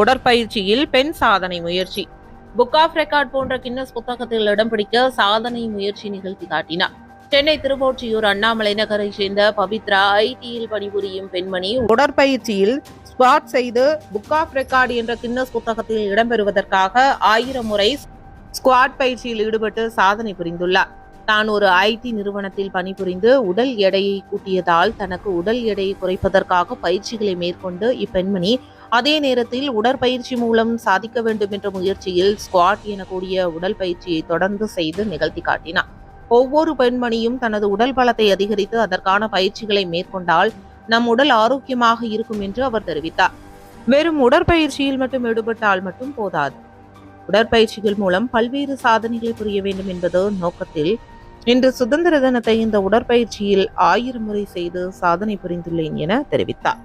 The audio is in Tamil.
உடற்பயிற்சியில் பெண் சாதனை முயற்சி. புக் ஆஃப் ரெக்கார்ட் போன்ற கின்னஸ் புத்தகத்தில் இடம் பிடிக்க சாதனை முயற்சி நிகழ்த்தி காட்டினார். சென்னை திருவொற்றியூர் அண்ணாமலை நகரை சேர்ந்த பவித்ரா ஐடியில் பணிபுரியும் பெண்மணி உடற்பயிற்சியில் ஸ்குவாட் செய்து புக் ஆஃப் ரெக்கார்டு என்ற கின்னஸ் புத்தகத்தில் இடம்பெறுவதற்காக ஆயிரம் முறை ஸ்குவாட் பயிற்சியில் ஈடுபட்டு சாதனை புரிந்துள்ளார். தான் ஒரு ஐடி நிறுவனத்தில் பணிபுரிந்து உடல் எடையை கூட்டியதால் தனக்கு உடல் எடையை குறைப்பதற்காக பயிற்சிகளை மேற்கொண்டு இப்பெண்மணி அதே நேரத்தில் உடற்பயிற்சி மூலம் சாதிக்க வேண்டும் என்ற முயற்சியில் ஸ்குவாட் எனக்கூடிய உடல் பயிற்சியை தொடர்ந்து செய்து நிகழ்த்தி காட்டினார். ஒவ்வொரு பெண்மணியும் தனது உடல் பலத்தை அதிகரித்து அதற்கான பயிற்சிகளை மேற்கொண்டால் நம் உடல் ஆரோக்கியமாக இருக்கும் என்று அவர் தெரிவித்தார். வெறும் உடற்பயிற்சியில் மட்டும் ஈடுபட்டால் மட்டும் போதாது. உடற்பயிற்சிகள் மூலம் பல்வேறு சாதனைகளை புரிய வேண்டும் என்பது நோக்கத்தில் இன்று சுதந்திர தினத்தை இந்த உடற்பயிற்சியில் ஆயிரம் முறை செய்து சாதனை புரிந்துள்ளேன் என தெரிவித்தார்.